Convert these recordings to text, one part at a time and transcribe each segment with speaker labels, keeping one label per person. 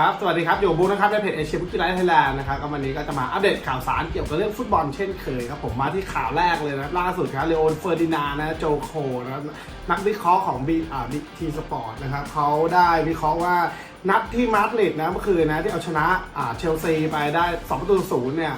Speaker 1: ครับ สวัสดีครับ อยู่บูนะครับ ในเพจเอเชียบุกิไลท์ไทยแลนด์นะครับก็วันนี้ก็จะมาอัปเดตข่าวสารเกี่ยวกับเรื่องฟุตบอลเช่นเคยครับ ผมมาที่ข่าวแรกเลยนะล่าสุดครับเลโอนเฟอร์ดินานะโจโคนะนักวิเคราะห์ของบีอ่าบีทีสปอร์ตนะครับเขาได้วิเคราะห์ว่า นัดที่มาดริดนะเมื่อคืนนะที่เอาชนะอ่าเชลซีไปได้2ประตูศูนย์เนี่ย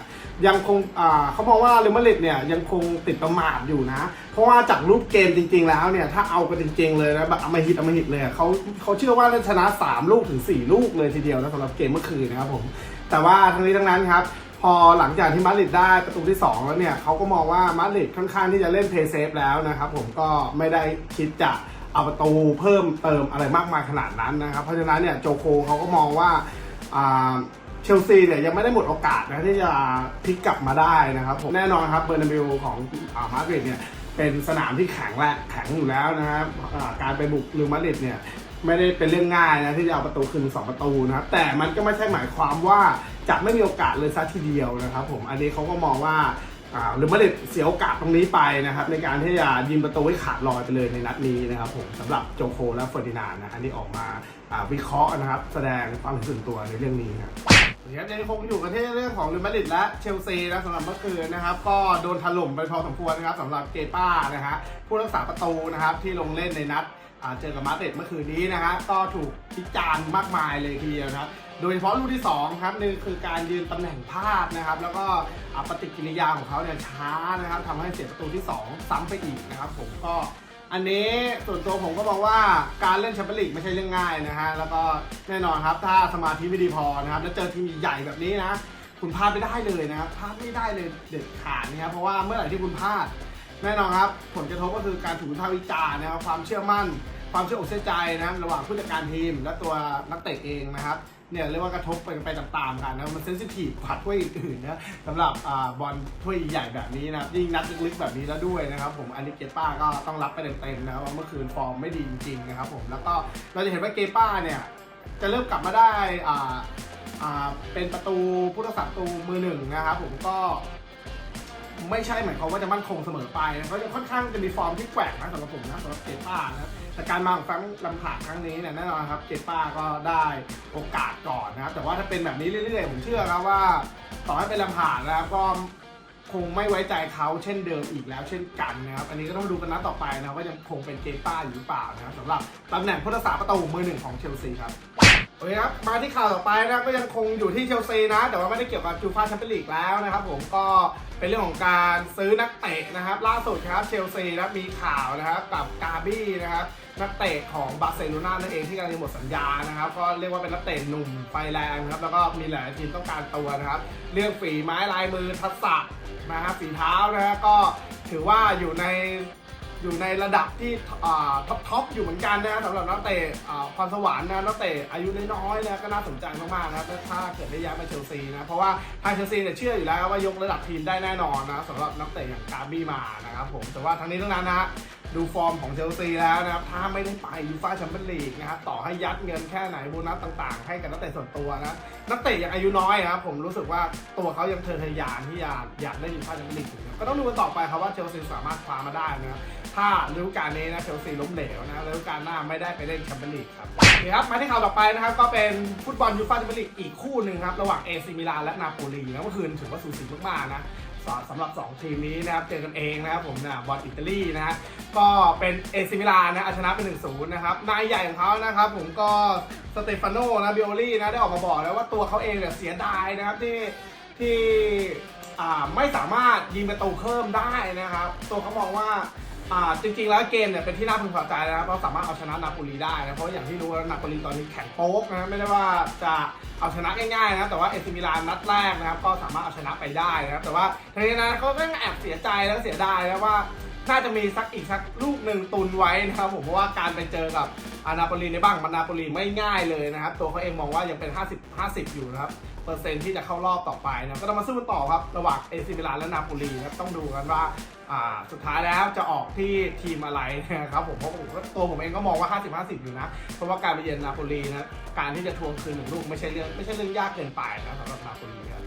Speaker 1: ยังคงอ่าเขามองว่าเรอัลมาดริดเนี่ยยังคงติดประมาทอยู่นะ เพราะว่าจากรูปเกมจริง ๆ แล้วเนี่ยถ้าเอากันจริง ๆ เลยนะแบบอมหิตอมหิตเลยเขาเขาเชื่อว่าจะชนะ 3 ลูกถึง 4 ลูกเลยทีเดียวนะสำหรับเกมเมื่อคืนนะครับผมแต่ว่าทั้งนี้ทั้งนั้นครับพอหลังจากที่มาดริดได้ประตูที่ 2 แล้วเนี่ยเขาก็มองว่ามาดริดค่อนข้างที่จะเล่นเพย์เซฟแล้วนะครับผมก็ไม่ได้คิดจะ เอาประตูเพิ่มเติมอะไรมากมายขนาดนั้นนะครับ เพราะฉะนั้นเนี่ยโจโคเขาก็มองว่าเชลซีเนี่ยยังไม่ได้หมดโอกาสนะที่จะพลิกกลับมาได้นะครับผมแน่นอนครับเบอร์นาบิลของอามาดริดเนี่ยเป็นสนามที่แข็งและแข็งอยู่แล้วนะครับการไปบุกเรอัลมาดริดเนี่ยไม่ได้เป็นเรื่องง่ายนะที่จะเอาประตูคืนสองประตูนะครับแต่มันก็ไม่ใช่หมายความว่าจะไม่มีโอกาสเลยซะทีเดียวนะครับผมอันนี้เขาก็มองว่า อ่าเรอัลมาดริดเสียโอกาสตรงนี้ไปนะครับในการที่จะยิงประตูให้ขาดลอยไปเลยในนัดนี้นะครับผมสำหรับโจโคและเฟอร์ดินานนะอันนี้ออกมาอ่าวิเคราะห์นะครับ แสดงความเห็นส่วนตัวในเรื่องนี้นะครับเดี๋ยวยังคงอยู่กันที่เรื่องของเรอัลมาดริดและเชลซีนะสำหรับเมื่อคืนนะครับ ก็โดนถล่มไปพอสมควรนะครับสำหรับเกป้านะฮะผู้รักษาประตูนะครับที่ลงเล่นในนัด เจอกับมาดริดเมื่อคืนนี้นะฮะก็ถูกพิจารณ์มากมายเลยทีเดียวนะครับโดยเฉพาะลูกที่2ครับนี่คือการยืนตำแหน่งพลาดนะครับ แล้วก็ปฏิกิริยาของเขาเนี่ยช้านะครับทำให้เสียประตูที่ 2 ซ้ำไปอีกนะครับ ผมก็อันนี้ส่วนตัวผมก็มองว่าการเล่นแชมเปี้ยนลีกไม่ใช่เรื่องง่ายนะฮะแล้วก็แน่นอนครับถ้าสมาธิไม่ดีพอนะครับแล้วเจอทีมใหญ่แบบนี้นะคุณพลาดไม่ได้เลยนะครับพลาดไม่ได้เลยเด็ดขาดนะครับเพราะว่าเมื่อไหร่ที่คุณพลาด แน่นอนครับ ผลกระทบก็คือการถูกวิพากษ์วิจารณ์นะครับความเชื่อมั่น ความเชื่ออกเชื่อใจนะครับระหว่างผู้จัดการทีม และตัวนักเตะเองนะครับเนี่ยเรียกว่ากระทบไปไปตามๆกันนะมันเซนซิทีฟกว่าถ้วยอื่นนะสำหรับอบอลถ้วยใหญ่แบบนี้นะยิ่งนัดลึกๆแบบนี้แล้วด้วยนะครับผมอันนี้เกป้าก็ต้องรับไปเต็มๆนะว่าเมื่อคืนฟอร์มไม่ดีจริงๆนะครับผมแล้วก็เราจะเห็นว่าเกป้าเนี่ยจะเริ่มกลับมาได้อ่าเป็นประตูผู้รักษาประตูมือหนึ่งนะครับผมก็ ไม่ใช่หมายความว่าจะมั่นคงเสมอไปนะเขาจะค่อนข้างจะมีฟอร์มที่แกว่งนะสำหรับผมนะสำหรับเกป้านะครับแต่การมาของแฟรงค์ลำผาดครั้งนี้เนี่ยแน่นอนครับเกป้าก็ได้โอกาสก่อนนะครับแต่ว่าถ้าเป็นแบบนี้เรื่อยๆ ผมเชื่อครับว่าต่อให้เป็นลำผาดนะครับก็คงไม่ไว้ใจเขาเช่นเดิมอีกแล้วเช่นกันนะครับอันนี้ก็ต้องดูกันนัดต่อไปนะว่ายังคงเป็นเกป้าอยู่หรือเปล่านะครับสำหรับตำแหน่งผู้รักษาประตูมือหนึ่งของเชลซีครับ โอเคครับ มาที่ข่าวต่อไปนะครับก็ยังคงอยู่ที่เชลซีนะ แต่ว่าไม่ได้เกี่ยวกับจูฟาแชมเปี้ยนลีกแล้วนะครับผมก็เป็นเรื่องของการซื้อนักเตะนะครับ ล่าสุดครับเชลซีนะครับมีข่าวนะครับกับกาบี้นะครับนักเตะของบาร์เซโลนานั่นเองที่กำลังจะหมดสัญญานะครับก็เรียกว่าเป็นนักเตะหนุ่มไฟแรงครับแล้วก็มีหลายทีมต้องการตัวนะครับ เรื่องฝีไม้ลายมือทักษะนะครับฝีเท้านะฮะก็ถือว่าอยู่ใน อยู่ในระดับที่ท็อปท็อปอยู่เหมือนกันนะสำหรับนักเตะความสวรรค์นะนักเตะอายุน้อยๆนะก็น่าสนใจมากๆนะครับถ้าเกิดได้ย้ายมาเชลซีนะเพราะว่าทางเชลซีเนี่ยเชื่ออยู่แล้วว่ายกระดับทีมได้แน่นอนนะสำหรับนักเตะอย่างกาบี้มานะครับผมแต่ว่าทั้งนี้ทั้งนั้นนะฮะดูฟอร์มของเชลซีแล้วนะครับ ถ้าไม่ได้ไปยูฟ่าแชมเปี้ยนลีกนะครับ ต่อให้ยัดเงินแค่ไหนโบนัสต่างๆ ให้กับนักเตะส่วนตัวนะ นักเตะย่างอายุน้อยนะครับ ผมรู้สึกว่าตัวเขายังเทอทะยานที่อยากอยากได้ยูฟ่าแชมเปี้ยนลีกอยู่นะก็ต้องดูกันต่อไปครับว่าเชลซีสามารถคว้ามาได้นะครับ ถ้าฤดูกาลนี้นะเชลซีล้มเหลวนะฤดูกาลหน้าไม่ได้ไปเล่นแชมเปี้ยนลีกครับโอเคครับมาที่ข่าวต่อไปนะครับก็เป็นฟุตบอลยูฟ่าแชมเปี้ยนลีกอีกคู่หนึ่งครับระหว่างเอซิมิลานและนาโปลีนะเมื่อคืนถือว่าสูสีมากๆนะ สสำหรับ 2 ทีมนี้นะครับเจอกันเองนะครับผมนะบอลอิตาลีนะฮะก็เป็นเอซิมิลานนะอาชนะไป1-0นะครับนายใหญ่ของเขานะครับผมก็สเตฟานโนนะบิโอลี่นะได้ออกมาบอกแล้วว่าตัวเขาเองเนี่ยเสียดายนะครับที่ที่ไม่สามารถยิงประตูเพิ่มได้นะครับ ตัวเขามองว่า อ่าจริงๆแล้วเกมเนี่ยเป็นที่น่าพึงพอใจนะครับเราสามารถเอาชนะนาโปลีได้นะเพราะอย่างที่รู้ว่านาโปลีตอนนี้แข็งโป๊กนะไม่ได้ว่าจะเอาชนะง่ายๆนะแต่ว่าเอซิมิลานนัดแรกนะครับก็สามารถเอาชนะไปได้นะครับแต่ว่าทีนี้นะเขาก็แอบเสียใจแล้วก็เสียดายนะว่าน่าจะมีสักอีกสักลูกหนึ่งตุนไว้นะครับผมเพราะว่าการไปเจอกับ อานาโปลีในบ้างมันาโปลีไม่ง่ายเลยนะครับ ตัวเขาเองมองว่ายังเป็น 50 50 อยู่นะครับ เปอร์เซ็นต์ที่จะเข้ารอบต่อไปนะก็ต้องมาสู้กันต่อครับ ระหว่างเอซิมิลานและนาโปลีนะครับ ต้องดูกันว่าสุดท้ายแล้วจะออกที่ทีมอะไรนะครับผมเพราะผมตัวผมเองก็มองว่า 50 50 อยู่นะ เพราะว่าการไปเยือนนาโปลีนะการที่จะทวงคืนหนึ่งลูกไม่ใช่เรื่องไม่ใช่เรื่องยากเกินไปนะสำหรับนาโปลีครับ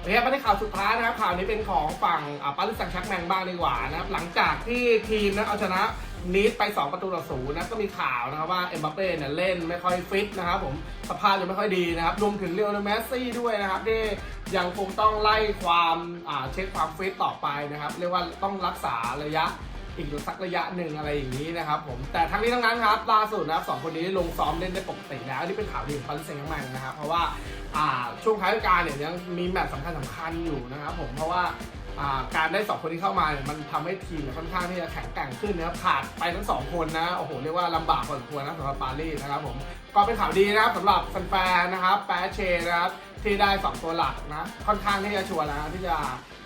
Speaker 1: โอเคมาที่ข่าวสุดท้ายนะครับข่าวนี้เป็นของฝั่งปารีสแซงชร์กแมงบ้างดีกว่านะครับหลังจากที่ทีมนะเอาชนะ นีดไป 2 ประตูต่อศูนย์นะก็มีข่าวนะครับว่าเอ็มบัปเป้เนี่ยเล่นไม่ค่อยฟิตนะครับผมสภาพยังไม่ค่อยดีนะครับรวมถึงเลโอเนลเมสซี่ด้วยนะครับที่ยังคงต้องไล่ความเช็คความฟิตต่อไปนะครับ เรียกว่าต้องรักษาระยะอีกสักระยะหนึ่งอะไรอย่างนี้นะครับผมแต่ทั้งนี้ทั้งนั้นครับล่าสุดนะครับสองคนนี้ลงซ้อมเล่นได้ปกติแล้วนี่เป็นข่าวดีของปารีสแซงต์แมงนะครับเพราะว่าช่วงท้ายฤดูกาลเนี่ยยังมีแมตช์สำคัญสำคัญอยู่นะครับผมเพราะว่า การได้สองคนที่เข้ามาเนี่ยมันทำให้ทีมเนี่ยค่อนข้างที่จะแข็งแกร่งขึ้นนะครับขาดไปทั้งสองคนนะโอ้โหเรียกว่าลำบากพอสมควรนะสำหรับปารีสนะครับผมก็เป็นข่าวดีนะครับสำหรับแฟนๆนะครับแปเชนะครับที่ได้สองตัวหลักนะค่อนข้างที่จะชัวร์แล้วนะที่จะ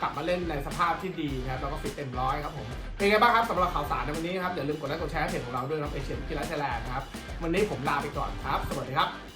Speaker 1: กลับมาเล่นในสภาพที่ดีนะครับแล้วก็ฟิตเต็มร้อยครับผมเป็นไงบ้างครับสำหรับข่าวสารในวันนี้ครับอย่าลืมกดไลค์กดแชร์เพจของเราด้วยนะเอเชียกีฬาไทยแลนด์นะครับวันนี้ผมลาไปก่อนครับ สวัสดีครับ